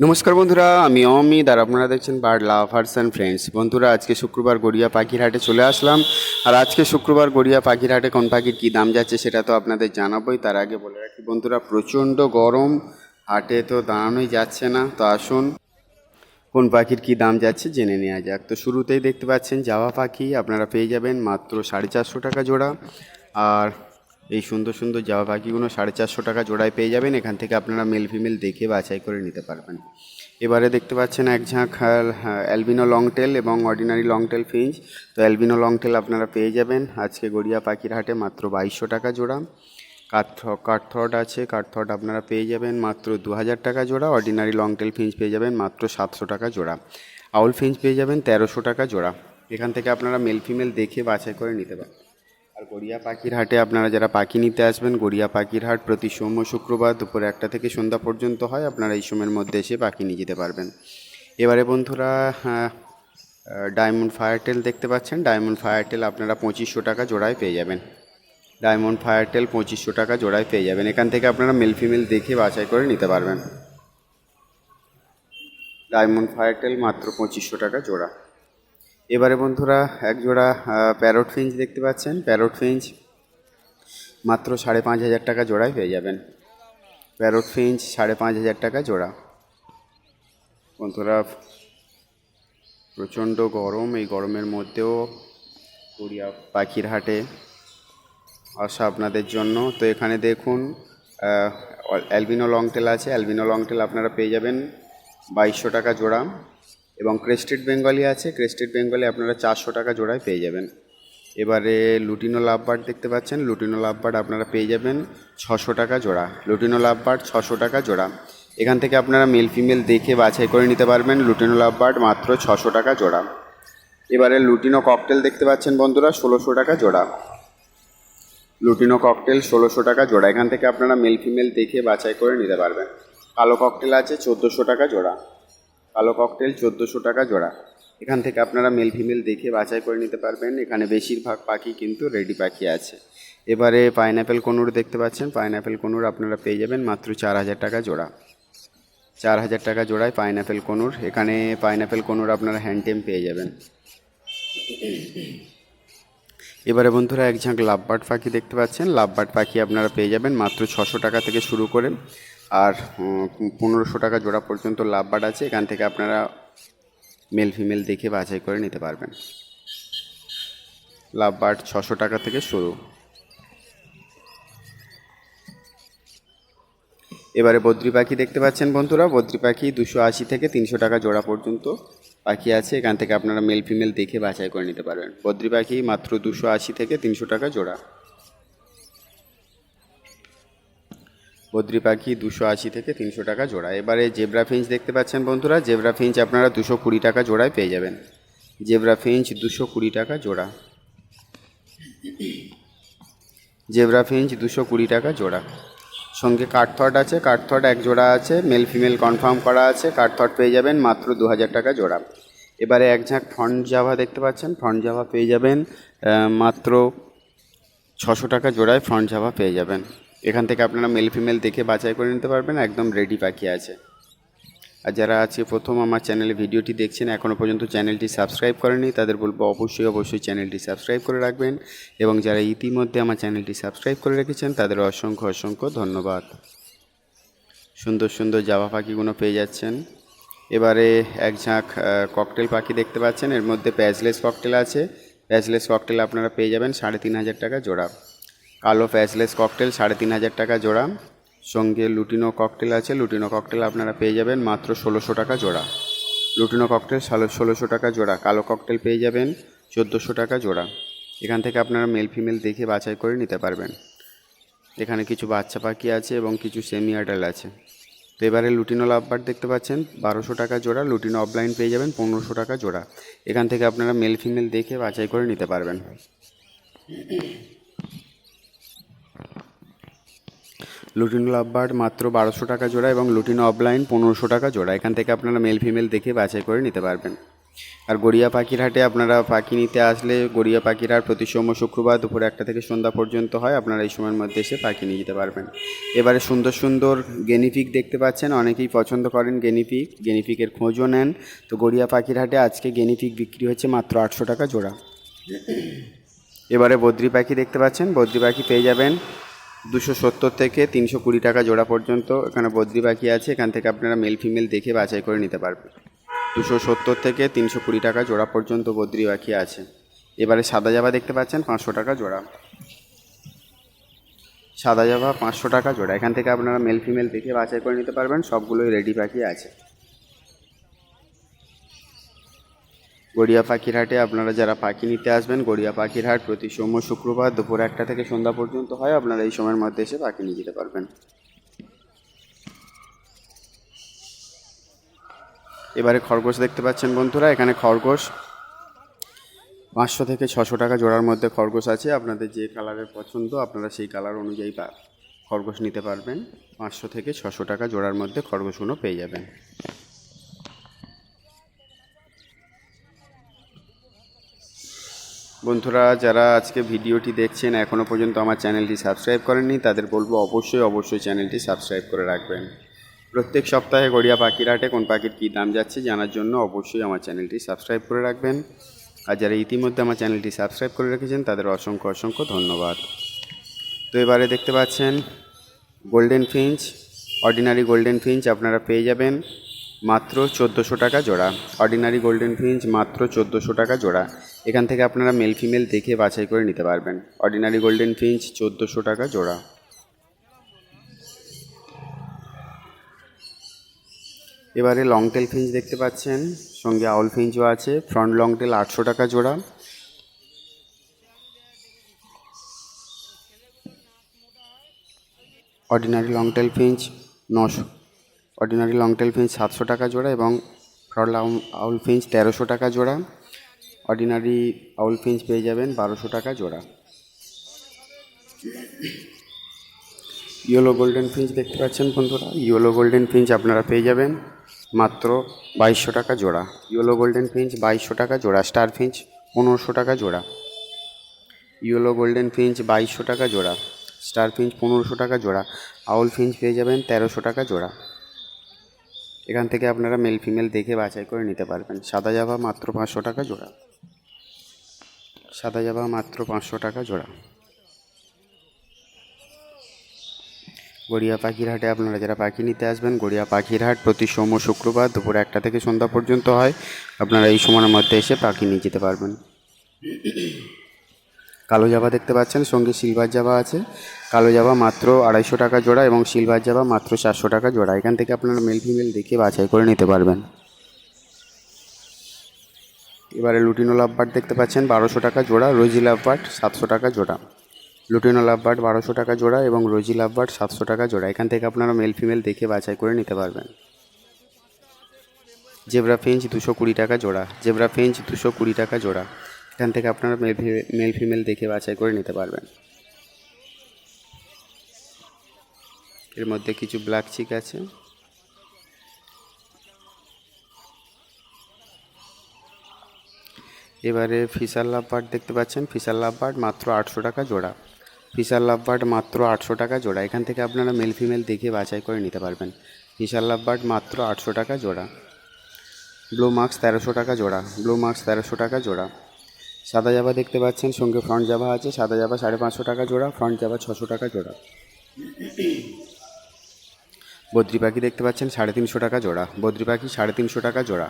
নমস্কার বন্ধুরা, আমি অমিত আর আপনারা দেখছেন বার্ড লাভার্স অ্যান্ড ফ্রেন্ডস বন্ধুরা, আজকে শুক্রবার গড়িয়া পাখির হাটে চলে আসলাম। আর আজকে শুক্রবার গড়িয়া পাখির হাটে কোন পাখির কী দাম যাচ্ছে সেটা তো আপনাদের জানাবোই। তার আগে বলে রাখি বন্ধুরা, প্রচণ্ড গরম। হাটে তো দাঁড়ানোই যাচ্ছে না। তো আসুন, কোন পাখির কী দাম যাচ্ছে জেনে নেওয়া যাক। তো শুরুতেই দেখতে পাচ্ছেন জাভা পাখি, আপনারা পেয়ে যাবেন মাত্র সাড়ে চারশো টাকা জোড়া। আর এই সুন্দর সুন্দর জাভা পাখিগুলো সাড়ে চারশো টাকা জোড়ায় পেয়ে যাবেন। এখান থেকে আপনারা মেল ফিমেল দেখে বাছাই করে নিতে পারবেন। এবারে দেখতে পাচ্ছেন এক ঝাঁক অ্যালবিনো লংটেল এবং অর্ডিনারি লংটেল ফিঞ্চ। তো অ্যালবিনো লংটেল আপনারা পেয়ে যাবেন। আজকে গড়িয়া পাখির হাটে মাত্র বাইশশো টাকা জোড়া। কাঠ কাঠথট আছে কাঠথট আপনারা পেয়ে যাবেন মাত্র দু হাজার টাকা জোড়া। অর্ডিনারি লংটেল ফিঞ্চ পেয়ে যাবেন মাত্র সাতশো টাকা জোড়া। আউল ফিঞ্চ পেয়ে যাবেন তেরোশো টাকা জোড়া। এখান থেকে আপনারা মেল ফিমেল দেখে বাছাই করে নিতে পারেন আর গড়িয়া পাখির হাটে আপনারা যারা পাখি নিতে আসবেন, গড়িয়া পাখির হাট প্রতি সোম শুক্রবার দুপুর একটা থেকে সন্ধ্যা পর্যন্ত হয়, আপনারা এই সময়ের মধ্যে এসে পাখি নিয়ে যেতে পারবেন। এবারে বন্ধুরা ডায়মন্ড ফায়ারটেল দেখতে পাচ্ছেন। ডায়মন্ড ফায়ারটেল আপনারা পঁচিশশো টাকা জোড়ায় পেয়ে যাবেন। ডায়মন্ড ফায়ারটেল পঁচিশশো টাকা জোড়ায় পেয়ে যাবেন। এখান থেকে আপনারা মেল ফিমেল দেখে বাছাই করে নিতে পারবেন। ডায়মন্ড ফায়ারটেল মাত্র পঁচিশশো টাকা জোড়া। এবারে বন্ধুরা এক জোড়া প্যারট ফিঞ্চ দেখতে পাচ্ছেন। প্যারট ফিঞ্চ মাত্র সাড়ে পাঁচ হাজার টাকা জোড়ায় পেয়ে যাবেন। প্যারট ফিঞ্চ সাড়ে পাঁচ হাজার টাকা জোড়া। বন্ধুরা, প্রচণ্ড গরম, এই গরমের মধ্যেও গড়িয়া পাখির হাটে আসা আপনাদের জন্য। তো এখানে দেখুন অ্যালবিনো লংটেল আছে। অ্যালবিনো লংটেল আপনারা পেয়ে যাবেন বাইশশো টাকা জোড়া। এবং ক্রেস্টেড বেঙ্গলি আছে। ক্রেস্টেড বেঙ্গলি আপনারা চারশো টাকা জোড়ায় পেয়ে যাবেন। এবারে লুটিনো লাভবার্ড দেখতে পাচ্ছেন। লুটিনো লাভবার্ড আপনারা পেয়ে যাবেন ছশো টাকা জোড়া। লুটিনো লাভবার্ড ছশো টাকা জোড়া। এখান থেকে আপনারা মেল ফিমেল দেখে বাছাই করে নিতে পারবেন। লুটিনো লাভবার্ড মাত্র ছশো টাকা জোড়া। এবারে লুটিনো ককটেল দেখতে পাচ্ছেন বন্ধুরা, ষোলোশো টাকা জোড়া। লুটিনো ককটেল ষোলোশো টাকা জোড়া। এখান থেকে আপনারা মেল ফিমেল দেখে বাছাই করে নিতে পারবেন। কালো ককটেল আছে, চোদ্দোশো টাকা জোড়া। কালো ককটেল চোদ্দোশো টাকা জোড়া। এখান থেকে আপনারা মেল ফিমেল দেখে বাছাই করে নিতে পারবেন। এখানে বেশিরভাগ পাখি কিন্তু রেডি পাখি আছে। এবারে পাইনঅ্যাপেল কনুর দেখতে পাচ্ছেন। পাইনঅ্যাপেল কনুর আপনারা পেয়ে যাবেন মাত্র চার হাজার টাকা জোড়া। চার হাজার টাকা জোড়ায় পাইনঅ্যাপেল কনুর। এখানে পাইনঅ্যাপেল কনুর আপনারা হ্যান্ডটেম পেয়ে যাবেন। এবারে বন্ধুরা এক ঝাঁক লাভবার্ড পাখি দেখতে পাচ্ছেন। লাভবার্ড পাখি আপনারা পেয়ে যাবেন মাত্র ছশো টাকা থেকে শুরু করে আর পনেরোশো টাকা জোড়া পর্যন্ত লাভবার্ড আছে, এখান থেকে আপনারা মেল ফিমেল দেখে বাছাই করে নিতে পারবেন। লাভবার্ড ছশো টাকা থেকে শুরু। এবারে বদ্রি পাখি দেখতে পাচ্ছেন বন্ধুরা, বদ্রি পাখি দুশো আশি থেকে তিনশো টাকা জোড়া পর্যন্ত পাখি আছে, এখান থেকে আপনারা মেল ফিমেল দেখে বাছাই করে নিতে পারবেন। বদ্রি পাখি মাত্র দুশো আশি থেকে তিনশো টাকা জোড়া। বদ্রি পাখি দুশো আশি থেকে তিনশো টাকা জোড়া। এবারে জেব্রা ফিঞ্চ দেখতে পাচ্ছেন বন্ধুরা। জেব্রা ফিঞ্চ আপনারা দুশো কুড়ি টাকা জোড়ায় পেয়ে যাবেন। জেব্রা ফিঞ্চ দুশো কুড়ি টাকা জোড়া। জেব্রা ফিঞ্চ দুশো কুড়ি টাকা জোড়া। সঙ্গে কাঠথট আছে। কাঠথট এক জোড়া আছে। মেল ফিমেল কনফার্ম করা আছে। কাঠথট পেয়ে যাবেন মাত্র দু হাজার টাকা জোড়া। এবারে এক ঝাঁক ফ্রন্ট জাভা দেখতে পাচ্ছেন। ফ্রন্ট জাভা পেয়ে যাবেন মাত্র ছশো টাকা জোড়ায় ফ্রন্ট জাভা পেয়ে যাবেন। এখান থেকে আপনারা মেল ফিমেল দেখে বাছাই করে নিতে পারবেন, একদম রেডি পাখি আছে। আর যারা আজকে প্রথম আমার চ্যানেলে ভিডিওটি দেখছেন এখনও পর্যন্ত চ্যানেলটি সাবস্ক্রাইব করেনি তাদের বলব অবশ্যই অবশ্যই চ্যানেলটি সাবস্ক্রাইব করে রাখবেন। এবং যারা ইতিমধ্যে আমার চ্যানেলটি সাবস্ক্রাইব করে রেখেছেন, তাদের অসংখ্য অসংখ্য ধন্যবাদ। সুন্দর সুন্দর জাবা পাখিগুলো পেয়ে যাচ্ছেন। এবারে এক ঝাঁক ককটেল পাখি দেখতে পাচ্ছেন। এর মধ্যে প্যাজলেস ককটেল আছে। প্যাজলেস ককটেল আপনারা পেয়ে যাবেন সাড়ে তিন হাজার টাকা জোড়া। কালো প্যাসলেস ককটেল, সাড়ে তিন হাজার টাকা জোড়া। সঙ্গে লুটিনো ককটেল আছে, লুটিনো ককটেল আপনারা পেয়ে যাবেন মাত্র ষোলোশো টাকা জোড়া। লুটিনো ককটেল ষোলোশো টাকা জোড়া, কালো ককটেল পেয়ে যাবেন চোদ্দোশো টাকা জোড়া। এখান থেকে আপনারা মেল ফিমেল দেখে বাছাই করে নিতে পারবেন। এখানে কিছু বাচ্চা পাখি আছে এবং কিছু সেমি আডাল আছে। তো এবারে লুটিনো লাভবার দেখতে পাচ্ছেন, বারোশো টাকা জোড়া, লুটিনো অফলাইন পেয়ে যাবেন পনেরোশো টাকা জোড়া। এখান থেকে আপনারা মেল ফিমেল দেখে বাছাই করে নিতে পারবেন। লুটিনো লাভবার্ড মাত্র বারোশো টাকা জোড়া এবং লুটিনো অফলাইন পনেরোশো টাকা জোড়া। এখান থেকে আপনারা মেল ফিমেল দেখে বাছাই করে নিতে পারবেন। আর গড়িয়া পাখির হাটে আপনারা পাখি নিতে আসলে গড়িয়া পাখির হাট প্রতি সোম শুক্রবার দুপুর একটা থেকে সন্ধ্যা পর্যন্ত হয়। আপনারা এই সময়ের মধ্যে এসে পাখি নিয়ে যেতে পারবেন। এবারে সুন্দর সুন্দর গেনিফিক দেখতে পাচ্ছেন। অনেকেই পছন্দ করেন গেনিফিক। গেনিফিকের খোঁজও নেন। তো গড়িয়া পাখির হাটে আজকে গেনিফিক বিক্রি হচ্ছে মাত্র আটশো টাকা জোড়া। এবারে বদ্রি পাখি দেখতে পাচ্ছেন। বদ্রি পাখি পেয়ে যাবেন দুশো সত্তর থেকে তিনশো কুড়ি টাকা জোড়া পর্যন্ত এখানে বদ্রি পাখি আছে। এখান থেকে আপনারা মেল ফিমেল দেখে বাছাই করে নিতে পারবেন। দুশো সত্তর থেকে তিনশো কুড়ি টাকা জোড়া পর্যন্ত বদ্রি পাখি আছে। এবারে সাদা জাবা দেখতে পাচ্ছেন, পাঁচশো টাকা জোড়া। সাদা জাবা, পাঁচশো টাকা জোড়া। এখান থেকে আপনারা মেল ফিমেল দেখে বাছাই করে নিতে পারবেন। সবগুলোই রেডি পাখি আছে। গড়িয়া পাখির হাটে আপনারা যারা পাখি নিতে আসবেন, গড়িয়া পাখিরহাট প্রতি সোম শুক্রবার দুপুর একটা থেকে সন্ধ্যা পর্যন্ত হয়, আপনারা এই সময়ের মধ্যে এসে পাখি নিয়ে যেতে পারবেন। এবারে খরগোশ দেখতে পাচ্ছেন বন্ধুরা, এখানে খরগোশ পাঁচশো থেকে ছশো টাকা জোড়ার মধ্যে খরগোশ আছে। আপনাদের যে কালারের পছন্দ, আপনারা সেই কালার অনুযায়ী খরগোশ নিতে পারবেন। পাঁচশো থেকে ছশো টাকা জোড়ার মধ্যে খরগোশগুলো পেয়ে যাবেন। বন্ধুরা, যারা আজকে ভিডিওটি দেখছেন এখনও পর্যন্ত আমার চ্যানেলটি সাবস্ক্রাইব করেননি, তাদের বলব অবশ্যই অবশ্যই চ্যানেলটি সাবস্ক্রাইব করে রাখবেন। প্রত্যেক সপ্তাহে গড়িয়া পাখির হাটে কোন পাখির কী দাম যাচ্ছে জানার জন্য অবশ্যই আমার চ্যানেলটি সাবস্ক্রাইব করে রাখবেন। আর যারা ইতিমধ্যে আমার চ্যানেলটি সাবস্ক্রাইব করে রেখেছেন, তাদের অসংখ্য অসংখ্য ধন্যবাদ। তো এবারে দেখতে পাচ্ছেন golden finch ordinary golden finch আপনারা পেয়ে যাবেন মাত্র চোদ্দোশো টাকা জোড়া। অর্ডিনারি গোল্ডেন ফিঞ্চ মাত্র চোদ্দোশো টাকা জোড়া। এখান থেকে আপনারা মেল ফিমেল দেখে বাছাই করে নিতে পারবেন। অর্ডিনারি গোল্ডেন ফিঞ্চ চোদ্দোশো টাকা জোড়া। এবারে লং টেল ফিঞ্চ দেখতে পাচ্ছেন, সঙ্গে আউল ফিঞ্চও আছে। ফ্রন্ট লং টেল আটশো টাকা জোড়া। অর্ডিনারি লং টেল ফিঞ্চ নশো। অর্ডিনারি লং টেল ফিঞ্চ সাতশো টাকা জোড়া এবং ফ্রন্ট আউল ফিঞ্চ তেরোশো টাকা জোড়া। অর্ডিনারি আউল ফিঞ্চ পেয়ে যাবেন বারোশো টাকা জোড়া। ইয়েলো গোল্ডেন ফিঞ্চ দেখতে পাচ্ছেন বন্ধুরা। ইয়েলো গোল্ডেন ফিঞ্চ আপনারা পেয়ে যাবেন মাত্র বাইশশো টাকা জোড়া। ইয়েলো গোল্ডেন ফিঞ্চ বাইশশো টাকা জোড়া। স্টার ফিঞ্চ পনেরোশো টাকা জোড়া। ইয়েলো গোল্ডেন ফিঞ্চ বাইশশো টাকা জোড়া। স্টার ফিঞ্চ পনেরোশো টাকা জোড়া। আউল ফিঞ্চ পেয়ে যাবেন তেরোশো টাকা জোড়া। এখান থেকে আপনারা মেল ফিমেল দেখে বাছাই করে নিতে পারবেন। সাদা জাভা মাত্র পাঁচশো টাকা জোড়া। সাদা জাভা মাত্র পাঁচশো টাকা জোড়া। গড়িয়া পাখির হাটে আপনারা যারা পাখি নিতে আসবেন, গড়িয়া পাখির হাট প্রতি সোম শুক্রবার দুপুর একটা থেকে সন্ধ্যা পর্যন্ত হয়। আপনারা এই সময়ের মধ্যে এসে পাখি নিয়ে যেতে পারবেন। কালো জাভা দেখতে পাচ্ছেন, সঙ্গে সিলভার জাভা আছে। কালো জাভা মাত্র আড়াইশো টাকা জোড়া এবং সিলভার জাভা মাত্র চারশো টাকা জোড়া। এখান থেকে আপনারা মেল ফিমেল দেখে বাছাই করে নিতে পারবেন। এবারে লুটিনো লাভবার্ড দেখতে পাচ্ছেন, বারোশো টাকা জোড়া, রোজি লাভবার্ড সাতশো টাকা জোড়া। লুটিনো লাভবার্ড বারোশো টাকা জোড়া এবং রোজি লাভবার্ড সাতশো টাকা জোড়া। এখান থেকে আপনারা মেল ফিমেল দেখে বাছাই করে নিতে পারবেন। জেব্রা ফিঞ্চ দুশো কুড়ি টাকা জোড়া। জেব্রা ফিঞ্চ দুশো কুড়ি টাকা জোড়া। এখান থেকে আপনারা মেল মেল ফিমেল দেখে বাছাই করে নিতে পারবেন। এর মধ্যে কিছু ব্ল্যাক চিক আছে। এবারে ফিশার লাভবার্ড দেখতে পাচ্ছেন, ফিশার লাভবার্ড মাত্র আটশো টাকা জোড়া। ফিশার লাভবার্ড মাত্র আটশো টাকা জোড়া। এখান থেকে আপনারা মেল ফিমেল দেখে বাছাই করে নিতে পারবেন। ফিশার লাভবার্ড মাত্র আটশো টাকা জোড়া। ব্লু মার্কস তেরোশো টাকা জোড়া। ব্লু মার্কস তেরোশো টাকা জোড়া। সাদা জাবা দেখতে পাচ্ছেন, সঙ্গে ফ্রন্ট জাভা আছে। সাদা জাবা সাড়ে পাঁচশো টাকা জোড়া ফ্রন্ট জাভা ছশো টাকা জোড়া। বদ্রি পাখি দেখতে পাচ্ছেন, সাড়ে তিনশো টাকা জোড়া। বদ্রি পাখি সাড়ে তিনশো টাকা জোড়া।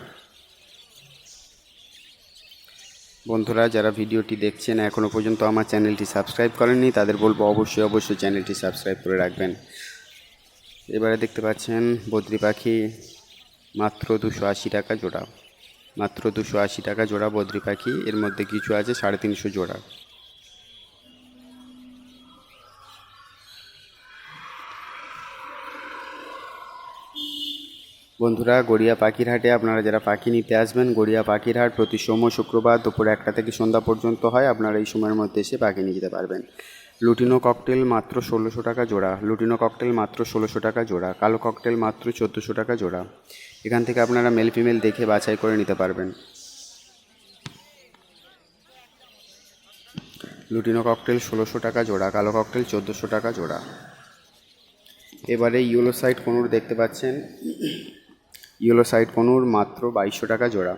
বন্ধুরা, যারা ভিডিওটি দেখছেন এখনও পর্যন্ত আমার চ্যানেলটি সাবস্ক্রাইব করেননি, তাদের বলব অবশ্যই অবশ্যই চ্যানেলটি সাবস্ক্রাইব করে রাখবেন। এবারে দেখতে পাচ্ছেন, বদ্রি পাখি মাত্র দুশো আশি টাকা জোড়া। মাত্র দুশো আশি টাকা জোড়া বদ্রি পাখি, এর মধ্যে কিছু আছে সাড়ে তিনশো জোড়া। বন্ধুরা, গড়িয়া পাখির হাটে আপনারা যারা পাখি নিতে আসবেন, গড়িয়া পাখির হাট প্রতি সোম শুক্রবার দুপুর একটা থেকে সন্ধ্যা পর্যন্ত হয়। আপনারা এই সময়ের মধ্যে এসে পাখি নিয়ে যেতে পারবেন। লুটিনো ককটেল মাত্র ষোলোশো টাকা জোড়া। লুটিনো ককটেল মাত্র ষোলোশো টাকা জোড়া। কালো ককটেল মাত্র চোদ্দোশো টাকা জোড়া। এখান থেকে আপনারা মেল ফিমেল দেখে বাছাই করে নিতে পারবেন। লুটিনো ককটেল ষোলোশো টাকা জোড়া। কালো ককটেল চোদ্দোশো টাকা জোড়া। এবারে ইয়েলো সাইড কোনোর দেখতে পাচ্ছেন। ইয়েলো সাইড কনুর মাত্র বাইশশো টাকা জোড়া।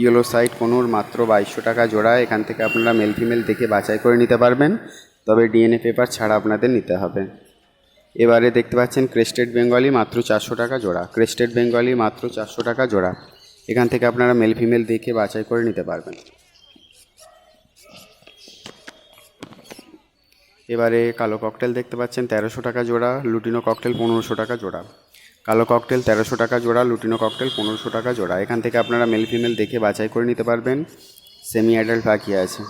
ইয়েলো সাইড কনুর মাত্র বাইশশো টাকা জোড়া, এখান থেকে আপনারা মেল ফিমেল দেখে বাছাই করে নিতে পারবেন। তবে ডিএনএ পেপার ছাড়া আপনাদের নিতে হবে। এবারে দেখতে পাচ্ছেন ক্রেস্টেড বেঙ্গলি মাত্র চারশো টাকা জোড়া। ক্রেস্টেড বেঙ্গলি মাত্র চারশো টাকা জোড়া। এখান থেকে আপনারা মেল ফিমেল দেখে বাছাই করে নিতে পারবেন। এবারে কালো ককটেল দেখতে পাচ্ছেন তেরোশো টাকা জোড়া লুটিনো ককটেল পনেরোশো টাকা জোড়া। কালো ককটেল তেরোশো টাকা জোড়া, লুটিনো ককটেল পনেরোশো টাকা জোড়া। এখান থেকে আপনারা মেল ফিমেল দেখে বাছাই করে নিতে পারবেন। সেমি অ্যাডাল্ট পাখি আছে।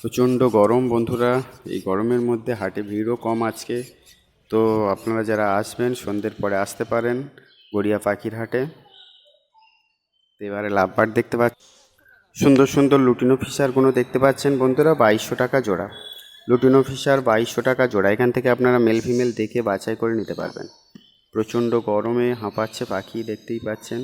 প্রচণ্ড গরম বন্ধুরা, এই গরমের মধ্যে হাটে ভিড়ও কম আজকে। তো আপনারা যারা আসবেন, সন্ধ্যের পরে আসতে পারেন গড়িয়া পাখির হাটে। তো এবারে লাভবার দেখতে পাচ্ছেন। সুন্দর সুন্দর লুটিনো ফিশারগুলো দেখতে পাচ্ছেন বন্ধুরা, বাইশশো টাকা জোড়া। লুটিনো ফিশার বাইশশো টাকা জোড়া। এখান থেকে আপনারা মেল ফিমেল দেখে বাছাই করে নিতে পারবেন। প্রচণ্ড গরমে হাঁপাচ্ছে পাখি, দেখতেই পাচ্ছেন।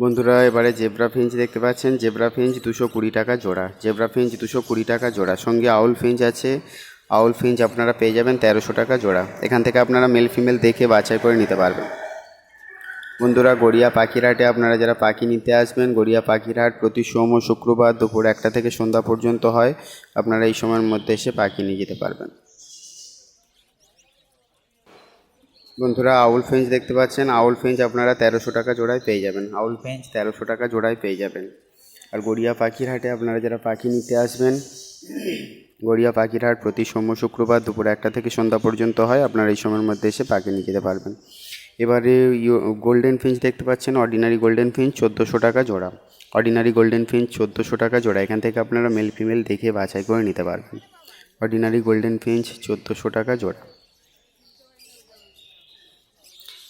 বন্ধুরা, এবারে জেব্রা ফিঞ্চ দেখতে পাচ্ছেন। জেব্রা ফিঞ্চ দুশো কুড়ি টাকা জোড়া। জেব্রা ফিঞ্চ দুশো কুড়ি টাকা জোড়া। সঙ্গে আউল ফিঞ্চ আছে। আউল ফিঞ্চ আপনারা পেয়ে যাবেন তেরোশো টাকা জোড়া। এখান থেকে আপনারা মেল ফিমেল দেখে বাছাই করে নিতে পারবেন। বন্ধুরা, গড়িয়া পাখিরহাটে আপনারা যারা পাখি নিতে আসবেন, গড়িয়া পাখিরহাট প্রতি সোম ও শুক্রবার দুপুর একটা থেকে সন্ধ্যা পর্যন্ত হয়। আপনারা এই সময়ের মধ্যে এসে পাখি নিয়ে যেতে পারবেন। বন্ধুরা, আউল ফেঞ্চ দেখতে পাচ্ছেন। আউল ফেঞ্চ আপনারা তেরোশো টাকা জোড়ায় পেয়ে যাবেন। আউল ফেঞ্চ তেরোশো টাকা জোড়ায় পেয়ে যাবেন। আর গড়িয়া পাখির হাটে আপনারা যারা পাখি নিতে আসবেন, গড়িয়া পাখির হাট প্রতি সোম শুক্রবার দুপুর একটা থেকে সন্ধ্যা পর্যন্ত হয়। আপনারা এই সময়ের মধ্যে এসে পাখি নিয়ে যেতে পারবেন। এবারে গোল্ডেন ফিঞ্চ দেখতে পাচ্ছেন অর্ডিনারি গোল্ডেন ফিঞ্চ চোদ্দোশো টাকা জোড়া। অর্ডিনারি গোল্ডেন ফিঞ্চ চোদ্দোশো টাকা জোড়া। এখান থেকে আপনারা মেল ফিমেল দেখে বাছাই করে নিতে পারবেন। অর্ডিনারি গোল্ডেন ফিঞ্চ চোদ্দোশো টাকা জোড়া।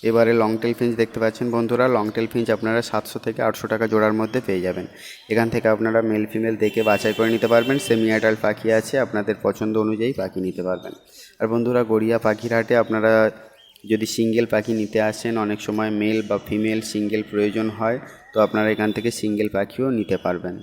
এবারে লং টেল ফিঞ্চ দেখতে পাচ্ছেন বন্ধুরা। লং টেল ফিঞ্চ আপনারা সাতশো থেকে আটশো টাকা জোড়ার মধ্যে পেয়ে যাবেন। এখান থেকে আপনারা মেল ফিমেল দেখে বাছাই করে নিতে পারবেন। সেমি অ্যাডাল্ট পাখি আছে, আপনাদের পছন্দ অনুযায়ী পাখি নিতে পারবেন। আর বন্ধুরা গড়িয়া পাখির হাটে আপনারা যদি সিঙ্গেল পাখি নিতে আসেন, অনেক সময় মেল বা ফিমেল সিঙ্গেল প্রয়োজন হয়, তো আপনারা এখান থেকে সিঙ্গেল পাখিও নিতে পারবেন।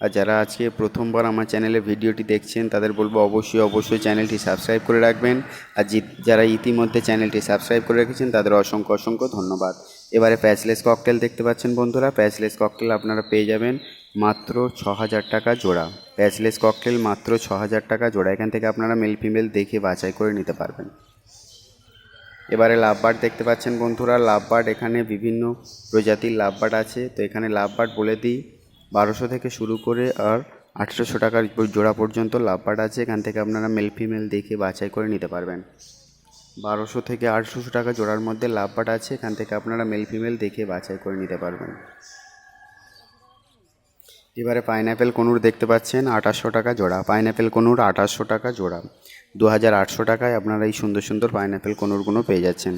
আর যারা আজকে প্রথমবার আমার চ্যানেলে ভিডিওটি দেখছেন, তাদের বলব অবশ্যই অবশ্যই চ্যানেলটি সাবস্ক্রাইব করে রাখবেন। আর যারা ইতিমধ্যে চ্যানেলটি সাবস্ক্রাইব করে রেখেছেন, তাদের অসংখ্য অসংখ্য ধন্যবাদ। এবারে প্যাচলেস ককটেল দেখতে পাচ্ছেন বন্ধুরা। প্যাচলেস ককটেল আপনারা পেয়ে যাবেন মাত্র ছ হাজার টাকা জোড়া। প্যাচলেস ককটেল মাত্র ছ হাজার টাকা জোড়া। এখান থেকে আপনারা মেল ফিমেল দেখে বাছাই করে নিতে পারবেন। এবারে লাভবার্ড দেখতে পাচ্ছেন বন্ধুরা। লাভবার্ড এখানে বিভিন্ন প্রজাতির লাভবার্ড আছে। তো এখানে লাভবার্ড বলে দিই, বারোশো থেকে শুরু করে আর আঠেরোশো টাকার জোড়া পর্যন্ত লাভবার্ড আছে। এখান থেকে আপনারা মেল ফিমেল দেখে বাছাই করে নিতে পারবেন। বারোশো থেকে আটশোশো টাকা জোড়ার মধ্যে লাভবার্ড আছে। এখান থেকে আপনারা মেল ফিমেল দেখে বাছাই করে নিতে পারবেন। এবারে পাইনঅ্যাপেল কনুর দেখতে পাচ্ছেন আঠাশশো টাকা জোড়া। পাইনঅ্যাপেল কনুর আঠাশশো টাকা জোড়া। দু হাজার আটশো টাকায় আপনারা এই সুন্দর সুন্দর পাইনঅ্যাপেল কনুরগুলো পেয়ে যাচ্ছেন।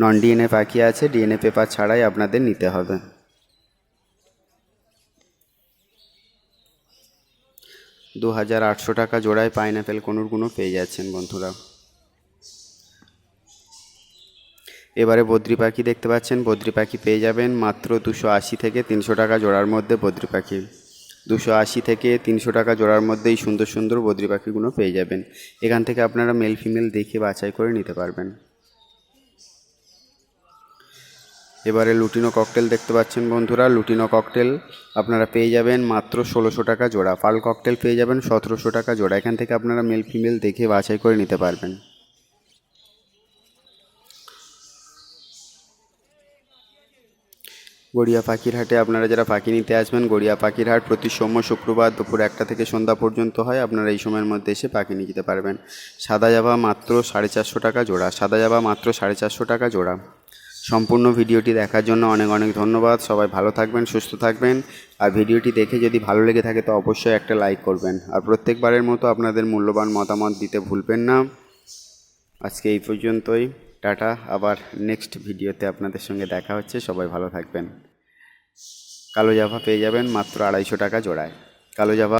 নন ডিএনএ পাখি আছে ডিএনএ পেপার ছাড়াই আপনাদের নিতে হবে। দু হাজার আটশো টাকা জোড়ায় পাইনঅ্যাপেল কনুরগুলো পেয়ে যাচ্ছেন বন্ধুরা। এবারে বদ্রি পাখি দেখতে পাচ্ছেন। বদ্রি পাখি পেয়ে যাবেন মাত্র দুশো আশি থেকে তিনশো টাকা জোড়ার মধ্যে বদ্রি পাখি। দুশো আশি থেকে তিনশো টাকা জোড়ার মধ্যে এই সুন্দর সুন্দর বদ্রি পাখিগুলো পেয়ে যাবেন। এখান থেকে আপনারা মেল ফিমেল দেখে বাছাই করে নিতে পারবেন। এবারে লুটিনো ককটেল দেখতে পাচ্ছেন বন্ধুরা। লুটিনো ককটেল আপনারা পেয়ে যাবেন মাত্র ষোলোশো টাকা জোড়া। পাল ককটেল পেয়ে যাবেন সতেরোশো টাকা জোড়া। এখান থেকে আপনারা মেল ফিমেল দেখে বাছাই করে নিতে পারবেন। গড়িয়া পাখির হাটে আপনারা যারা পাখি নিতে আসবেন, গড়িয়া পাখির হাট প্রতি সোম শুক্রবার দুপুর একটা থেকে সন্ধ্যা পর্যন্ত হয়। আপনারা এই সময়ের মধ্যে এসে পাখি নিয়ে যেতে পারবেন। সাদা জাবা মাত্র সাড়ে চারশো টাকা জোড়া। সাদা জাবা মাত্র সাড়ে চারশো টাকা জোড়া। সম্পূর্ণ ভিডিওটি দেখার জন্য অনেক অনেক ধন্যবাদ। সবাই ভালো থাকবেন, সুস্থ থাকবেন। আর ভিডিওটি দেখে যদি ভালো লেগে থাকে, তো অবশ্যই একটা লাইক করবেন। আর প্রত্যেকবারের মতো আপনাদের মূল্যবান মতামত দিতে ভুলবেন না। আজকে এই পর্যন্তই। টাটা, আবার নেক্সট ভিডিওতে আপনাদের সঙ্গে দেখা হচ্ছে। সবাই ভালো থাকবেন। কালো জাভা পেয়ে যাবেন মাত্র আড়াইশো টাকা জোড়ায়। কালো জাভা